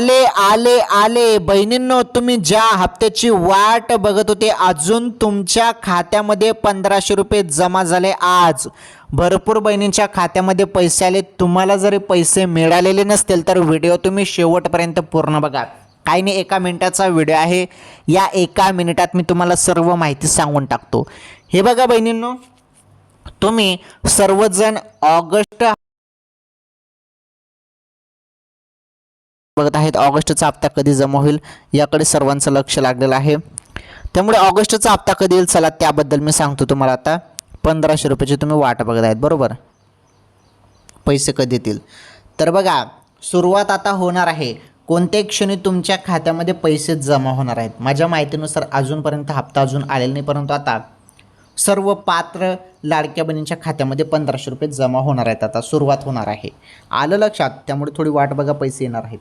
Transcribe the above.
आले आले आले. बहिणींनो तुम्ही ज्या हप्त्याची वाट बघत होते अजून तुमच्या खात्यामध्ये पंधराशे रुपये जमा झाले आज. भरपूर बहिणींच्या खात्यामध्ये पैसे आले. तुम्हाला जरी पैसे मिळालेले नसतील तर व्हिडिओ तुम्ही शेवटपर्यंत पूर्ण बघा. काही नाही एका मिनिटाचा व्हिडिओ आहे. या एका मिनिटात मी तुम्हाला सर्व माहिती सांगून टाकतो. हे बघा बहिणींनो तुम्ही सर्वजण ऑगस्ट बघत आहेत. ऑगस्टचा हप्ता कधी जमा होईल याकडे सर्वांचं लक्ष लागलेलं आहे. त्यामुळे ऑगस्टचा हप्ता कधी येईल? चला त्याबद्दल मी सांगतो तुम्हाला आता. पंधराशे रुपयाची तुम्ही वाट बघत आहेत बरोबर? पैसे कधी येतील? तर बघा सुरुवात आता होणार आहे. कोणत्याही क्षणी तुमच्या खात्यामध्ये पैसे जमा होणार आहेत. माझ्या माहितीनुसार अजूनपर्यंत हप्ता अजून आलेला नाही परंतु आता सर्व पात्र लाडक्या बहिणींच्या खात्यामध्ये पंधराशे रुपये जमा होणार आहेत. आता सुरुवात होणार आहे. आलं लक्षात? त्यामुळे थोडी वाट बघा पैसे येणार आहेत.